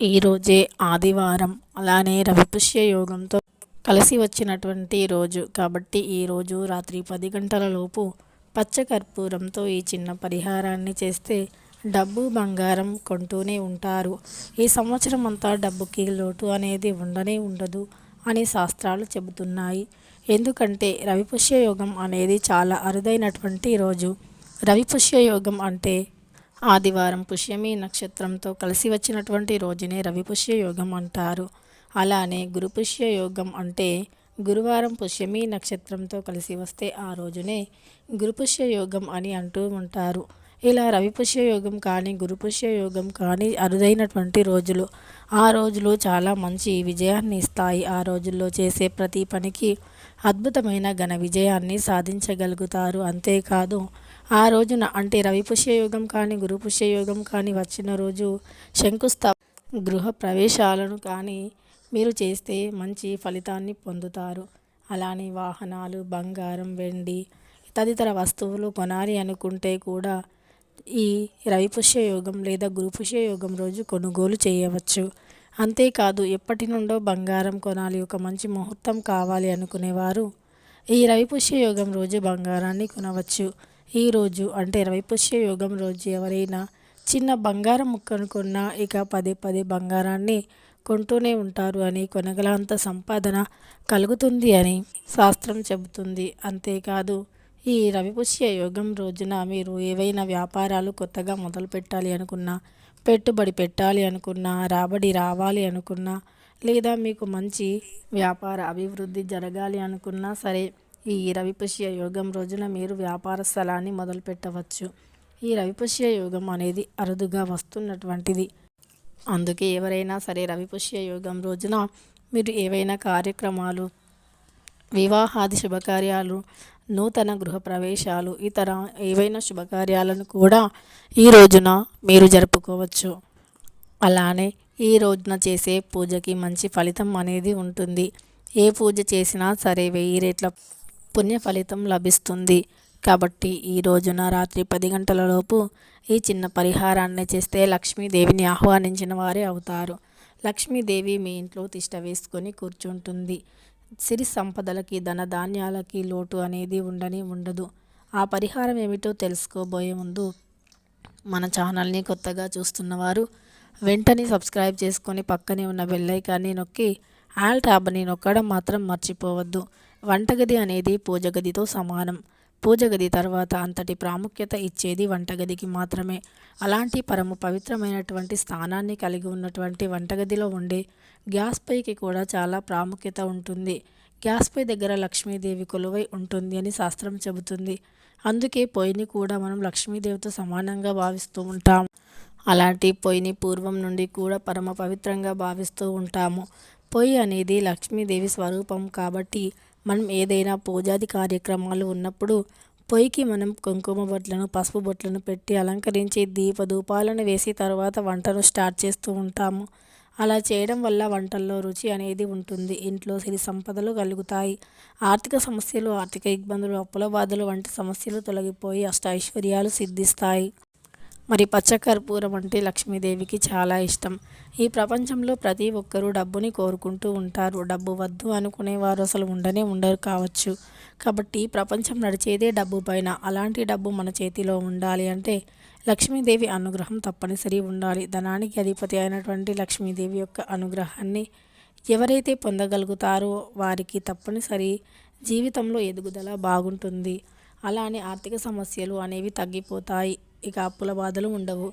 ఈరోజే ఆదివారం. అలానే రవిపుష్య యోగంతో కలిసి వచ్చినటువంటి రోజు. కాబట్టి ఈరోజు రాత్రి పది గంటలలోపు పచ్చకర్పూరంతో ఈ చిన్న పరిహారాన్ని చేస్తే డబ్బు బంగారం కొంటూనే ఉంటారు. ఈ సంవత్సరం అంతా డబ్బుకి లోటు అనేది ఉండనే ఉండదు అని శాస్త్రాలు చెబుతున్నాయి. ఎందుకంటే రవిపుష్య యోగం అనేది చాలా అరుదైనటువంటి రోజు. రవిపుష్య యోగం అంటే ఆదివారం పుష్యమి నక్షత్రంతో కలిసి వచ్చినటువంటి రోజునే రవిపుష్య యోగం అంటారు. అలానే గురుపుష్య యోగం అంటే గురువారం పుష్యమి నక్షత్రంతో కలిసి వస్తే ఆ రోజునే గురుపుష్య యోగం అని అంటూ ఉంటారు. ఇలా రవిపుష్య యోగం కానీ గురుపుష్య యోగం కానీ అరుదైనటువంటి రోజులు. ఆ రోజులు చాలా మంచి విజయాన్ని ఇస్తాయి. ఆ రోజుల్లో చేసే ప్రతి పనికి అద్భుతమైన ఘన విజయాన్ని సాధించగలుగుతారు. అంతేకాదు ఆ రోజున అంటే రవి పుష్యయోగం కానీ గురు పుష్యయోగం కానీ వచ్చిన రోజు శంకుస్థా గృహ ప్రవేశాలను కానీ మీరు చేస్తే మంచి ఫలితాన్ని పొందుతారు. అలానే వాహనాలు బంగారం వెండి తదితర వస్తువులు కొనాలి అనుకుంటే కూడా ఈ రవి పుష్యయోగం లేదా గురు పుష్యయోగం రోజు కొనుగోలు చేయవచ్చు. అంతేకాదు ఎప్పటి నుండో బంగారం కొనాలి ఒక మంచి ముహూర్తం కావాలి అనుకునేవారు ఈ రవి పుష్యయోగం రోజు బంగారాన్ని కొనవచ్చు. ఈరోజు అంటే రవిపుష్య యోగం రోజు ఎవరైనా చిన్న బంగారం ముక్కను కొన్నా ఇక పదే పదే బంగారాన్ని కొంటూనే ఉంటారు అని కొనగలంత సంపాదన కలుగుతుంది అని శాస్త్రం చెబుతుంది. అంతేకాదు ఈ రవిపుష్య యోగం రోజున మీరు ఏవైనా వ్యాపారాలు కొత్తగా మొదలు పెట్టాలి అనుకున్నా పెట్టుబడి పెట్టాలి అనుకున్నా రాబడి రావాలి అనుకున్నా లేదా మీకు మంచి వ్యాపార అభివృద్ధి జరగాలి అనుకున్నా సరే ఈ రవిపుష్య యోగం రోజున మీరు వ్యాపార స్థలాన్ని మొదలుపెట్టవచ్చు. ఈ రవిపుష్య యోగం అనేది అరుదుగా వస్తున్నటువంటిది. అందుకే ఎవరైనా సరే రవిపుష్య యోగం రోజున మీరు ఏవైనా కార్యక్రమాలు వివాహాది శుభకార్యాలు నూతన గృహప్రవేశాలు ఇతర ఏవైనా శుభకార్యాలను కూడా ఈ రోజున మీరు జరుపుకోవచ్చు. అలానే ఈ రోజున చేసే పూజకి మంచి ఫలితం అనేది ఉంటుంది. ఏ పూజ చేసినా సరే వెయ్యి రేట్ల పుణ్య ఫలితం లభిస్తుంది. కాబట్టి ఈ రోజున రాత్రి పది గంటలలోపు ఈ చిన్న పరిహారాన్ని చేస్తే లక్ష్మీదేవిని ఆహ్వానించిన వారే అవుతారు. లక్ష్మీదేవి మీ ఇంట్లో తిష్ట వేసుకొని కూర్చుంటుంది. సిరి సంపదలకి ధన ధాన్యాలకి లోటు అనేది ఉండని ఉండదు. ఆ పరిహారం ఏమిటో తెలుసుకోబోయే ముందు మన ఛానల్ని కొత్తగా చూస్తున్నవారు వెంటనే సబ్స్క్రైబ్ చేసుకొని పక్కనే ఉన్న బెల్లైకాన్ని నొక్కి ఆల్ ట్యాబ్ని నొక్కడం మాత్రం మర్చిపోవద్దు. వంటగది అనేది పూజగదితో సమానం. పూజగది తర్వాత అంతటి ప్రాముఖ్యత ఇచ్చేది వంటగదికి మాత్రమే. అలాంటి పరమ పవిత్రమైనటువంటి స్థానాన్ని కలిగి ఉన్నటువంటి వంటగదిలో ఉండే గ్యాస్ పైకి కూడా చాలా ప్రాముఖ్యత ఉంటుంది. గ్యాస్ పై దగ్గర లక్ష్మీదేవి కొలువై ఉంటుంది అని శాస్త్రం చెబుతుంది. అందుకే పొయ్యిని కూడా మనం లక్ష్మీదేవితో సమానంగా భావిస్తూ ఉంటాం. అలాంటి పొయ్యిని పూర్వం నుండి కూడా పరమ పవిత్రంగా భావిస్తూ ఉంటాము. పొయ్యి అనేది లక్ష్మీదేవి స్వరూపం కాబట్టి మనం ఏదైనా పూజాది కార్యక్రమాలు ఉన్నప్పుడు పొయ్యికి మనం కుంకుమ బొట్లను పసుపు బొట్లను పెట్టి అలంకరించి దీపధూపాలను వేసి తర్వాత వంటను స్టార్ట్ చేస్తూ ఉంటాము. అలా చేయడం వల్ల వంటల్లో రుచి అనేది ఉంటుంది. ఇంట్లో సిరి సంపదలు కలుగుతాయి. ఆర్థిక సమస్యలు ఆర్థిక ఇబ్బందులు అప్పుల బాధలు వంటి సమస్యలు తొలగిపోయి అష్ట ఐశ్వర్యాలు సిద్ధిస్తాయి. మరి పచ్చకర్పూరం అంటే లక్ష్మీదేవికి చాలా ఇష్టం. ఈ ప్రపంచంలో ప్రతి ఒక్కరూ డబ్బుని కోరుకుంటూ ఉంటారు. డబ్బు వద్దు అనుకునేవారు అసలు ఉండనే ఉండరు కావచ్చు. కాబట్టి ప్రపంచం నడిచేదే డబ్బు పైన. అలాంటి డబ్బు మన చేతిలో ఉండాలి అంటే లక్ష్మీదేవి అనుగ్రహం తప్పనిసరి ఉండాలి. ధనానికి అధిపతి అయినటువంటి లక్ష్మీదేవి యొక్క అనుగ్రహాన్ని ఎవరైతే పొందగలుగుతారో వారికి తప్పనిసరి జీవితంలో ఎదుగుదల బాగుంటుంది. అలానే ఆర్థిక సమస్యలు అనేవి తగ్గిపోతాయి. ఇక అప్పుల బాధలు ఉండవు.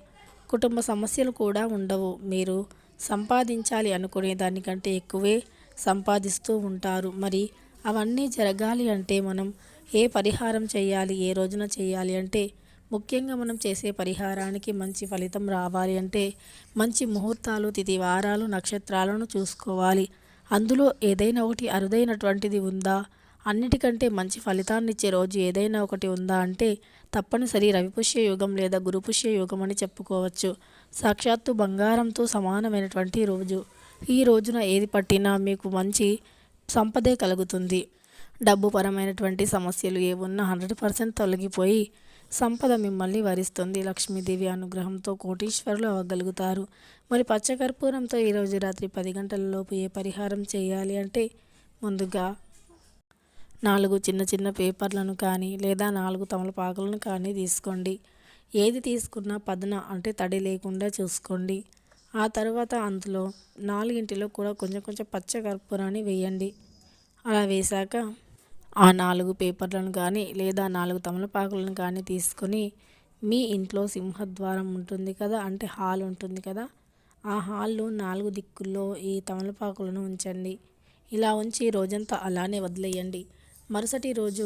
కుటుంబ సమస్యలు కూడా ఉండవు. మీరు సంపాదించాలి అనుకునే దానికంటే ఎక్కువే సంపాదిస్తూ ఉంటారు. మరి అవన్నీ జరగాలి అంటే మనం ఏ పరిహారం చేయాలి? ఏ రోజున చేయాలి అంటే ముఖ్యంగా మనం చేసే పరిహారానికి మంచి ఫలితం రావాలి అంటే మంచి ముహూర్తాలు తిథి వారాలు నక్షత్రాలను చూసుకోవాలి. అందులో ఏదైనా ఒకటి అరుదైనటువంటిది ఉందా? అన్నిటికంటే మంచి ఫలితాన్ని ఇచ్చే రోజు ఏదైనా ఒకటి ఉందా అంటే తప్పనిసరి రవిపుష్య యుగం లేదా గురుపుష్య యుగం అని చెప్పుకోవచ్చు. సాక్షాత్తు బంగారంతో సమానమైనటువంటి రోజు. ఈ రోజున ఏది పట్టినా మీకు మంచి సంపదే కలుగుతుంది. డబ్బు పరమైనటువంటి సమస్యలు ఏమున్నా హండ్రెడ్ పర్సెంట్ తొలగిపోయి సంపద మిమ్మల్ని వరిస్తుంది. లక్ష్మీదేవి అనుగ్రహంతో కోటీశ్వరులు అవ్వగలుగుతారు. మరి పచ్చకర్పూరంతో ఈరోజు రాత్రి పది గంటలలోపు ఏ పరిహారం చేయాలి అంటే ముందుగా నాలుగు చిన్న చిన్న పేపర్లను కానీ లేదా నాలుగు తమలపాకులను కానీ తీసుకోండి. ఏది తీసుకున్నా పదున అంటే తడి లేకుండా చూసుకోండి. ఆ తర్వాత అందులో నాలుగింటిలో కూడా కొంచెం కొంచెం పచ్చ కర్పూరాన్ని వేయండి. అలా వేశాక ఆ నాలుగు పేపర్లను కానీ లేదా నాలుగు తమలపాకులను కానీ తీసుకొని మీ ఇంట్లో సింహద్వారం ఉంటుంది కదా అంటే హాల్ ఉంటుంది కదా ఆ హాల్లో నాలుగు దిక్కుల్లో ఈ తమలపాకులను ఉంచండి. ఇలా ఉంచి రోజంతా అలానే వదిలేయండి. మరుసటి రోజు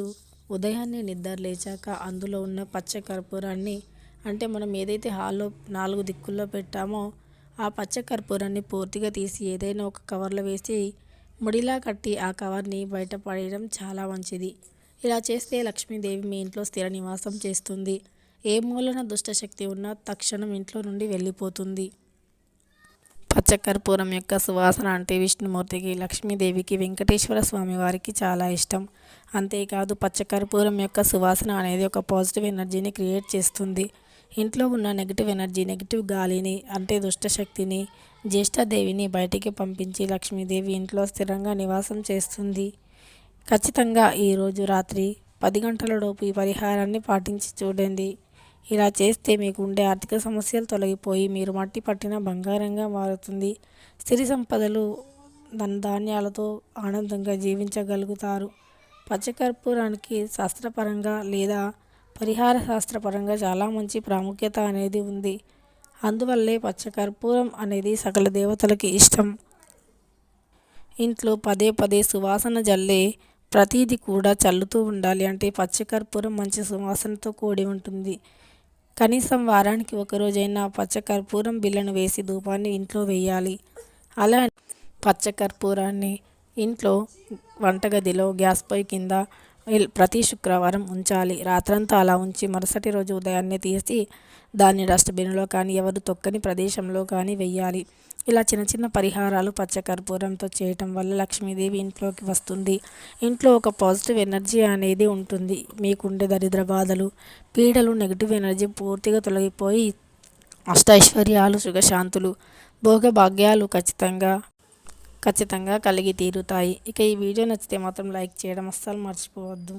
ఉదయాన్నే నిద్ర లేచాక అందులో ఉన్న పచ్చ కర్పూరాన్ని అంటే మనం ఏదైతే హాల్లో నాలుగు దిక్కుల్లో పెట్టామో ఆ పచ్చ కర్పూరాన్ని పూర్తిగా తీసి ఏదైనా ఒక కవర్లో వేసి ముడిలా కట్టి ఆ కవర్ని బయట పడేయడం చాలా మంచిది. ఇలా చేస్తే లక్ష్మీదేవి మీ ఇంట్లో స్థిర నివాసం చేస్తుంది. ఏ మూలన దుష్టశక్తి ఉన్నా తక్షణం ఇంట్లో నుండి వెళ్ళిపోతుంది. పచ్చకర్పూరం యొక్క సువాసన అంటే విష్ణుమూర్తికి లక్ష్మీదేవికి వెంకటేశ్వర స్వామి వారికి చాలా ఇష్టం. అంతేకాదు పచ్చకర్పూరం యొక్క సువాసన అనేది ఒక పాజిటివ్ ఎనర్జీని క్రియేట్ చేస్తుంది. ఇంట్లో ఉన్న నెగిటివ్ ఎనర్జీ నెగిటివ్ గాలిని అంటే దుష్టశక్తిని జ్యేష్ఠదేవిని బయటికి పంపించి లక్ష్మీదేవి ఇంట్లో స్థిరంగా నివాసం చేస్తుంది. ఖచ్చితంగా ఈరోజు రాత్రి పది గంటలలోపు ఈ పరిహారాన్ని పాటించి చూడండి. ఇలా చేస్తే మీకు ఉండే ఆర్థిక సమస్యలు తొలగిపోయి మీరు మట్టి పట్టిన బంగారంగా మారుతుంది. సిరి సంపదలు ధాన్యాలతో ఆనందంగా జీవించగలుగుతారు. పచ్చకర్పూరానికి శాస్త్రపరంగా లేదా పరిహార శాస్త్రపరంగా చాలా మంచి ప్రాముఖ్యత అనేది ఉంది. అందువల్లే పచ్చకర్పూరం అనేది సకల దేవతలకి ఇష్టం. ఇంట్లో పదే పదే సువాసన జల్లే ప్రతీది కూడా చల్లుతూ ఉండాలి అంటే పచ్చకర్పూరం మంచి సువాసనతో కూడి ఉంటుంది. కనీసం వారానికి ఒకరోజైనా పచ్చకర్పూరం బిళ్ళను వేసి ధూపాన్ని ఇంట్లో వేయాలి. అలా పచ్చకర్పూరాన్ని ఇంట్లో వంటగదిలో గ్యాస్ పొయ్యి కింద ప్రతి శుక్రవారం ఉంచాలి. రాత్రంతా అలా ఉంచి మరుసటి రోజు ఉదయాన్నే తీసి దాన్ని డస్ట్బిన్లో కానీ ఎవరు తొక్కని ప్రదేశంలో కానీ వెయ్యాలి. ఇలా చిన్న చిన్న పరిహారాలు పచ్చకర్పూరంతో చేయటం వల్ల లక్ష్మీదేవి ఇంట్లోకి వస్తుంది. ఇంట్లో ఒక పాజిటివ్ ఎనర్జీ అనేది ఉంటుంది. మీకుండే దరిద్ర బాధలు పీడలు నెగిటివ్ ఎనర్జీ పూర్తిగా తొలగిపోయి అష్టైశ్వర్యాలు సుఖశాంతులు భోగభాగ్యాలు ఖచ్చితంగా ఖచ్చితంగా కలిగి తీరుతాయి. ఇక ఈ వీడియో నచ్చితే మాత్రం లైక్ చేయడం అస్సలు మర్చిపోవద్దు.